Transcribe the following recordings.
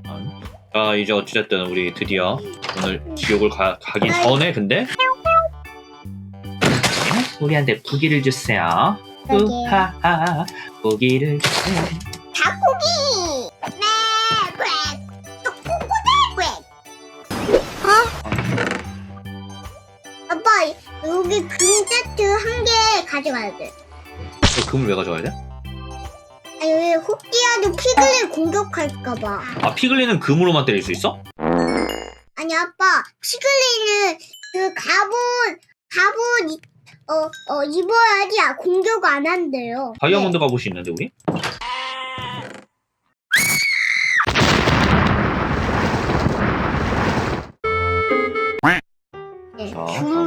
모르겠지만. 자 이제 어찌됐든 우리 드디어 오늘 지옥을 가, 가기 전에 근데? 우리한테 부기를 주세요. 여기 우하하 부기를 주세요. 닭고기! 네 그래 그래 어? 아빠 여기 금 세트 한 개 가져가야 돼. 저 금을 왜 가져와야 돼? 아 여기 호끼야도 피글을 공격할까봐 아 피글리는 금으로만 때릴 수 있어? 아니 아빠 피글리는 그 갑옷 갑옷 이- 어, 어, 입어야지 아, 공격 안 한대요 다이아몬드 갑옷이 있는데 우리?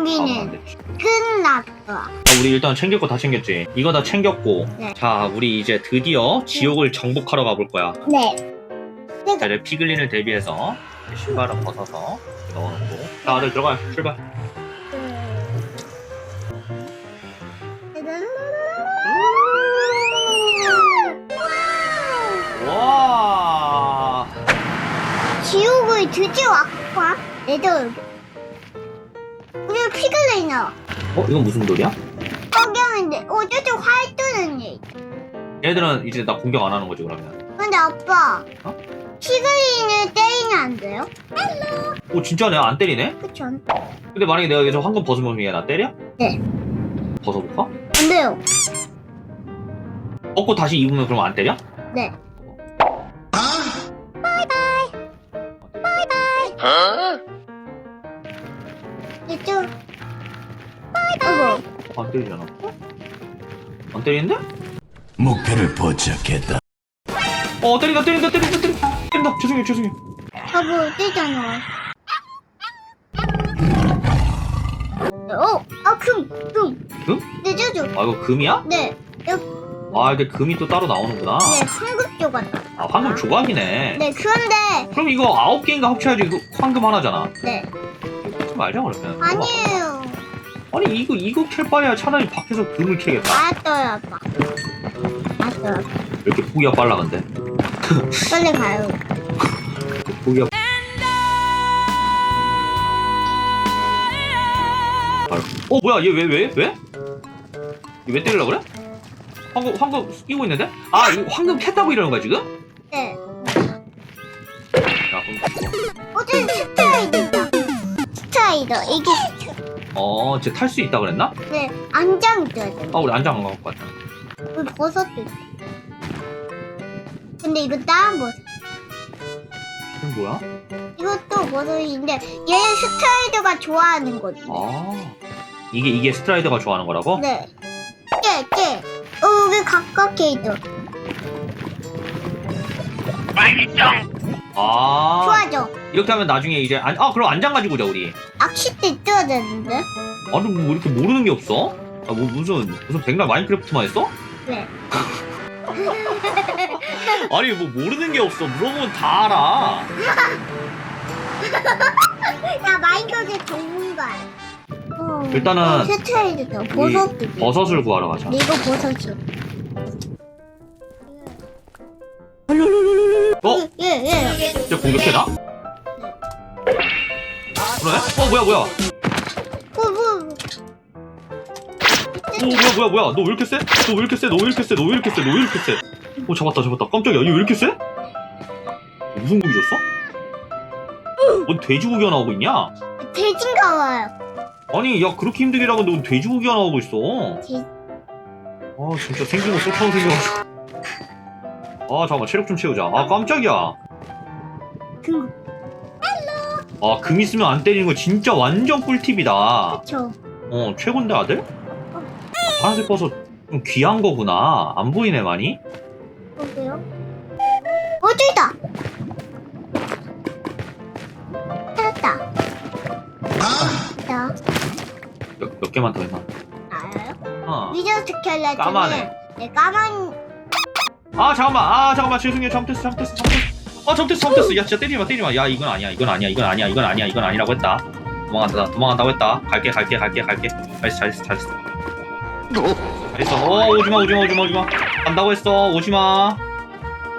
안 됐지. 끝났어 아, 우리 일단 챙길 거 다 챙겼지. 이거 다 챙겼고. 네. 자, 우리 이제 드디어 지옥을 정복하러 가볼 거야. 네 자, 이제 피글린을 대비해서 신발을 벗어서 넣어놓고. 자, 다들 들어가요. 출발. 와. 지옥을 드디어 왔구나 우리 피글레이너 어, 이건 무슨 돌이야? 성경인데 어쨌든 활 뜨는 일 얘들은 이제 나 공격 안 하는 거지 그러면. 근데 아빠 어? 피글레이는 때리면 안 돼요? 오, 진짜네. 안 때리네. 그쵸? 근데 만약에 내가 여기서 황금 벗으면 얘나 때려? 네. 벗어볼까? 안 돼요 벗고 다시 입으면 그럼 안 때려? 네 이쪽 아 이고 안 때리잖아. 안 때리는데? 목표를 포착했다. 어 때린다 때린다 때린다 때린다 때린다 죄송해요 죄송해요 저거 뜨잖아 어? 아 금! 금! 금? 네 저죠 아 이거 금이야? 네아 근데 금이 또 따로 나오는구나 네, 황금 조각. 아 황금 조각이네 네, 그런데 그럼 이거 아홉 개인가 합쳐야지 이거 황금 하나잖아 네, 하지 말자 그러면 아니에요. 아니 이거 이거 캘 바에야 차라리 밖에서 금을 캐겠다 알았어요, 아빠. 알았어요. 왜 이렇게 포기가 빨라 근데 빨리 가요. 포기가. 어 뭐야 얘 왜 왜 왜? 얘 왜 때리려고 그래? 황금 황금 끼고 있는데? 아 이거 황금 캤다고 이러는 거야 지금? 네. 야 그럼 어제 스트라이더다. 스트라이더. 이게, 어, 쟤 탈 수 있다 그랬나? 네, 안장 있어야 돼. 아, 우리 안장 안 갖고 왔다. 우리 버섯도 있어. 근데 이거 다른 버섯. 이건 뭐야? 이것도 버섯인데, 얘는 스트라이더가 좋아하는 거지. 아, 이게 이게 스트라이더가 좋아하는 거라고? 네. 깨, 깨. 어, 여기 가깝게 있어. 아, 좋아져. 이렇게 하면 나중에 이제 안, 아, 그럼 안장 가지고 오자 우리. 악시 때 떠야 되는데? 아니 뭐 이렇게 모르는 게 없어? 아, 뭐 무슨 무슨 백날 마인크래프트만 했어? 네. 아니 뭐 모르는 게 없어. 물어보면 다 알아. 나 마인크래프트 전문가야. 어, 일단은 어. 버섯도. 있어. 버섯을 구하러 가자. 이거 버섯이요. 어, 예, 예. 이제 공격해 나? 그래? 어, 뭐야 뭐야? 뭐, 뭐, 오 뭐야 뭐야 뭐야 너 왜 이렇게 세? 너 왜 이렇게 세? 너 왜 이렇게 세? 너 왜 이렇게 세? 너 왜 이렇게 세? 오 잡았다 잡았다 깜짝이야 얘왜 이렇게 세? 무슨 고기 줬어? 뭔 돼지고기가 나오고 있냐? 돼지인가 봐요. 아니 야 그렇게 힘들게 일하는데 뭔 돼지고기가 나오고 있어 돼, 아 진짜 생긴 거 쏠타고 생겨가지고 아 잠깐만 체력 좀 채우자 아 깜짝이야 금, 아 금 있으면 안 때리는 거 진짜 완전 꿀팁이다 그쵸. 어 최곤데 아들? 파란색 버섯 좀 귀한 거구나 안 보이네 많이 보세요. 어, 저기다! 찾았다. 자, 몇, 몇 개만 더 해놔 알아요? 어. 위저 스켈레톤은 까마네. 네, 까만, 아 잠깐만 아 잠깐만 죄송해요 잘못했어 잘못했어 잘못했어 아 잘못했어 잘못했어 야 진짜 때리지마 때리지마 야 이건 아니야 이건 아니야 이건 아니야 이건 아니야 이건 아니라고 했다 도망간다 도망간다고 했다 갈게 갈게 갈게 갈게 잘했어 잘했어 잘했어 잘했어 어 오지마 오지마 오지마 오지마 간다고 했어 오지마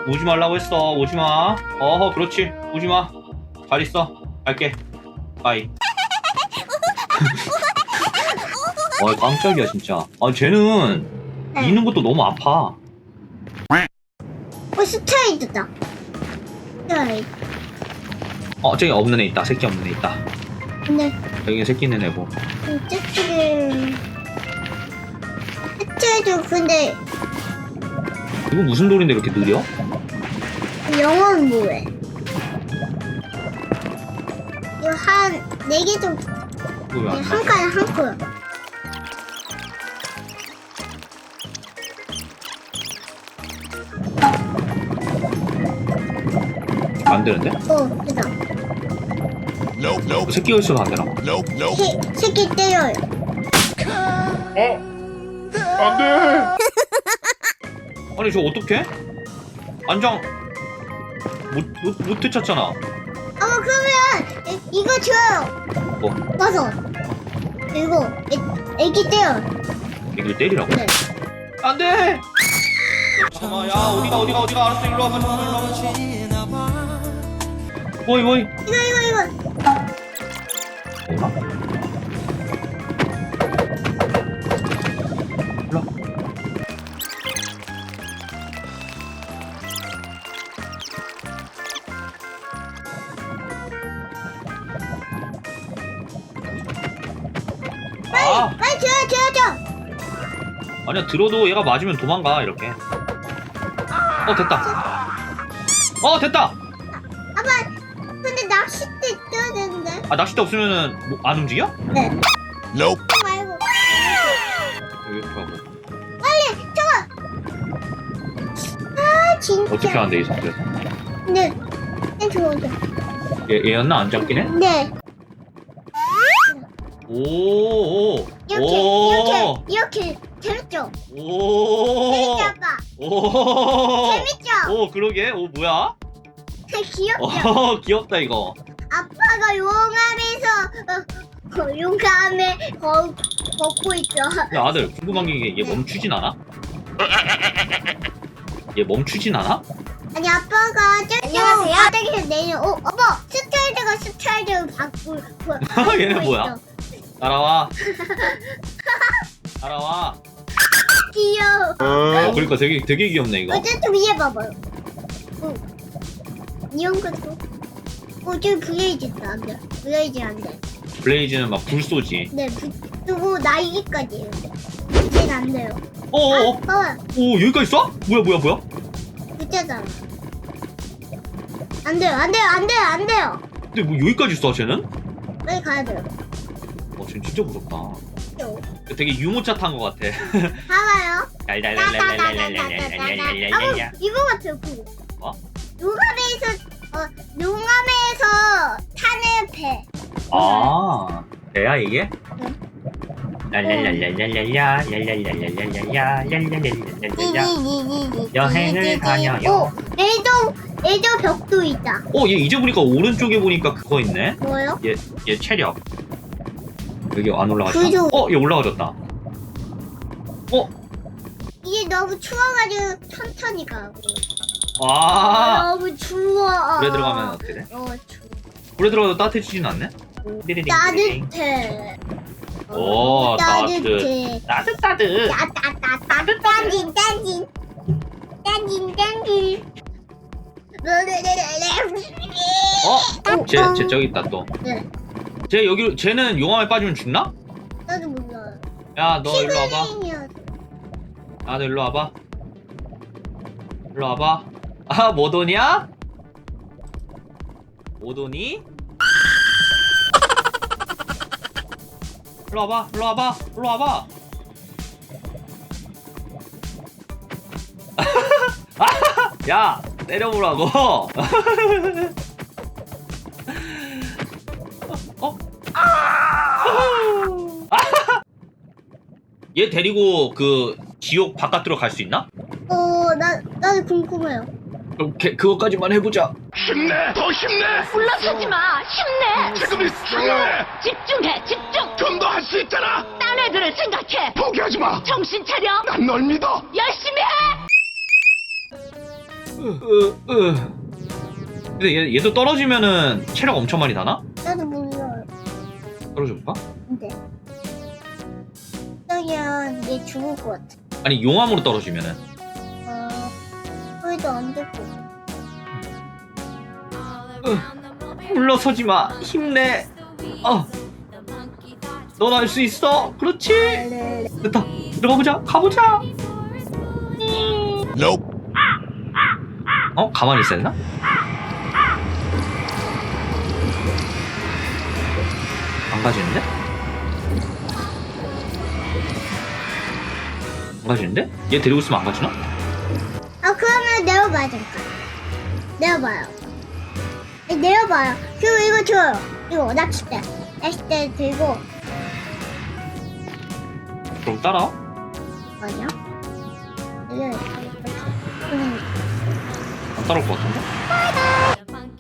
오지 말라고 했어. 오지 마. 어허, 그렇지. 오지 마. 잘 있어. 갈게. 바이. 어, 깜짝이야, 진짜. 아, 쟤는 네. 미는 것도 너무 아파. 어 스트레이트다. 스트레이트. 어, 저기 없는 애 있다. 새끼 없는 애 있다. 근데 여기 새끼 있는 애고. 스트레이트. 스트레이트 근데 이거 무슨 돌인데 이렇게 느려? 영어는 뭐해? 이거 한 네 개 정도 이거 왜안 한 나? 칸에 한 칸. 안 되는데? 어, 됐다. Nope, nope, 새끼가 있어도 안 되나? nope, nope. 새, 새끼 때려요. 아니, 저 어떡해? 안장. 못, 못, 못 되찾잖아. 어, 그러면 이- 이거 줘요. 뭐? 버섯. 이거 애, 애기 때려. 애기를 때리라고? 네. 안 돼! 잠깐만, 야, 어디가, 어디가, 어디가, 알았어, 일로 와봐, 일로 와봐. 뭐이, 뭐이. 이거 이거 이거. 일로 와. 아, 빨리 줘요 줘요 줘. 아니야, 들어도 얘가 맞으면 도망가, 이렇게. 어, 됐다. 어, 됐다! 아, 낚싯대 없으면은, 뭐, 안 움직여? 네. Nope. 말고. 여기 이렇게 하고. 빨리 저거. 아 진짜. 어떻게 하는데, 이 상태에서? 네. 네 줘줘. 얘, 얘였나? 안 해? 네. 오, 오, 이렇게 오, 이렇게 이렇게 재밌죠? 오, 재밌죠 아빠? 오, 재밌죠? 오, 그러게, 오, 뭐야? 귀엽죠? 어, 귀엽다, 이거. 아빠 가 용암에서 어, 어, 용암에 거, 걷고 있죠. 야, 아들, 궁금한 게, 얘 멈추진 않아? 얘 멈추진 않아? 아니 아빠가 저 안녕하세요. 바닥에서 내려. 어, 아빠 스타일드가 스타일드 바꾸. 바- 얘는 뭐야? 있어. 따라와. 따라와. 귀여워. 어, 그러니까 되게, 되게 귀엽네, 이거. 어쨌든 위에 봐봐요. 어. 이런 것도. 어, 저기 블레이즈 있다. 안 돼. 블레이즈 안 돼. 블레이즈는 막 불 쏘지. 네, 그리고 날개까지예요. 이제는 안 돼요. 어, 어, 어. 아, 봐봐. 오, 여기까지 쏴? 뭐야, 뭐야, 뭐야? 그때잖아. 안 돼요, 안 돼요, 안 돼요, 안 돼요. 근데 뭐 여기까지 쏴, 쟤는? 빨리 가야 돼요. 어, 쟤 진짜 무섭다. 또. 되게 유모차 탄 것 같아. 봐봐요. 아? 용암에서, 어, 용암에서 타는 배. 아, 배야 이게? 네. 랄랄랄랄랄랄야, 랄랄랄랄랄랄야, 랄랄랄랄랄야. 띠디디디디. 여행을 다녀요. 오, 레이더, 레이더 벽도 있다. 어, 얘 이제 보니까 오른쪽에 보니까 그거 있네. 뭐요? 얘 체력. 여기 안 올라가죠? 그죠. 어, 얘 올라가졌다. 어, 이게 너무 추워가지고 천천히 가고. 아, 너무 추워. 물에 들어가면 어떻게 돼? 어, 추워. 물에 들어가도 따뜻해지진 않네? 따뜻해. 오, 따뜻해. 따뜻 따뜻. 따따따따 딴진 딴진 딴진 딴진 어? 쟤, 쟤 저기 있다 또. 네. 쟤 여기, 쟤는 용암에 빠지면 죽나? 나도 몰라요 야, 너 일로 와봐. 피그린이었어. 아, 너 일로 와봐. 일로 와봐. 아, 못 오냐? 못 오니? 일로 와봐, 일로 와봐, 일로 와봐. 야, 때려보라고. 어? 얘 데리고 그 지옥 바깥으로 갈 수 있나? 어, 나, 나도 궁금해요. 그럼 걔- 그거까지만 해보자. 힘내! 더 힘내! 물러서지 마. 힘내. 지금이 상황해! 집중해. 집중. 좀 더 할 수 있잖아! 딴 애들을 생각해. 포기하지 마! 정신 차려. 난 널 믿어! 열심히 해. 으, 으. 근데 얘, 얘도 떨어지면은 체력 엄청 많이 다나? 나도 몰라요. 떨어져볼까? 근데 그냥 얘 죽을 것 같아. 아니 용암으로 떨어지면은 어, 그래도 안 같아. 물러서지 마 힘내 어 넌 할 수 있어 그렇지 됐다 들어가 보자 가보자 Nope. 어 가만히 있었나? 안 가지는데? 안 가지는데? 얘 데리고 있으면 안 가지나? 내려봐야 잠깐. 내려봐요. 네, 내려봐요. 그리고 이거 줘요. 이거 낚싯대. 낚싯대 들고 그럼 따라와 아니야? 이게 이렇게. 음, 안 따라올 것 같은데? 아까 안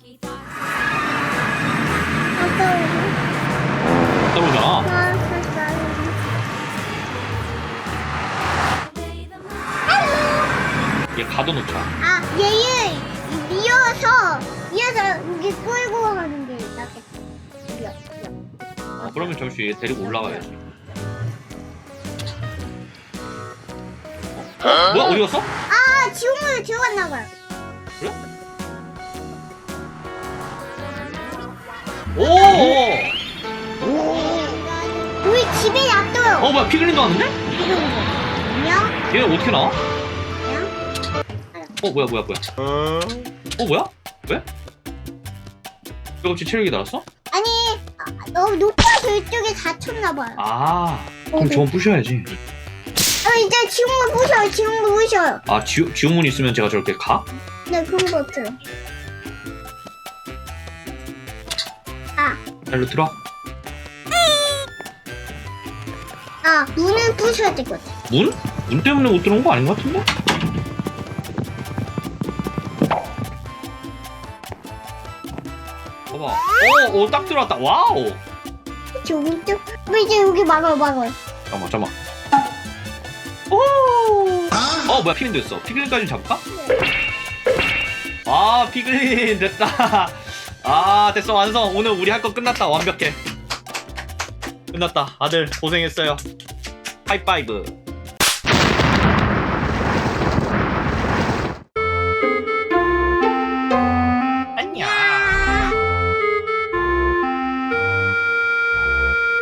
따라오잖아 아, 얘 가둬놓자 아 얘를 이어서 이어서 여기 끌고 가는 게 낫겠다. 어, 그러면 잠시 얘 데리고 올라가야지 어? 뭐야 어디 갔어? 아 지옥문에 들어갔나 봐요. 오! 우리 집에 놔둬요. 어 뭐야 피글린도 왔는데? 이런 거. 안녕? 얘 어떻게 나와? 어 뭐야 뭐야 뭐야 어 뭐야? 왜? 왜 갑자기 체력이 달았어? 아니 아, 너무 높아서 이쪽에 다쳤나 봐요. 아 그럼 저건 부셔야지 아 이제 지옥문 부셔요. 지옥문 부셔요. 아 지우, 지우문이 있으면 제가 저렇게 가? 네 그런 거 없어요. 아, 자, 일로 들어 아 문을 부셔야 될것 같아. 문? 문 때문에 못 들어온 거 아닌 것 같은데? 오, 오, 딱 들어왔다. 와우. 지옥문 쪽. 뭐 이제 여기 막아요, 막아요. 잠깐만 잠깐만. 오! 어 뭐야 피글린 됐어. 피글린까지 잡을까? 아 피글린. 됐다. 아 됐어 완성. 오늘 우리 할 거 끝났다. 완벽해. 끝났다. 아들 고생했어요. 하이파이브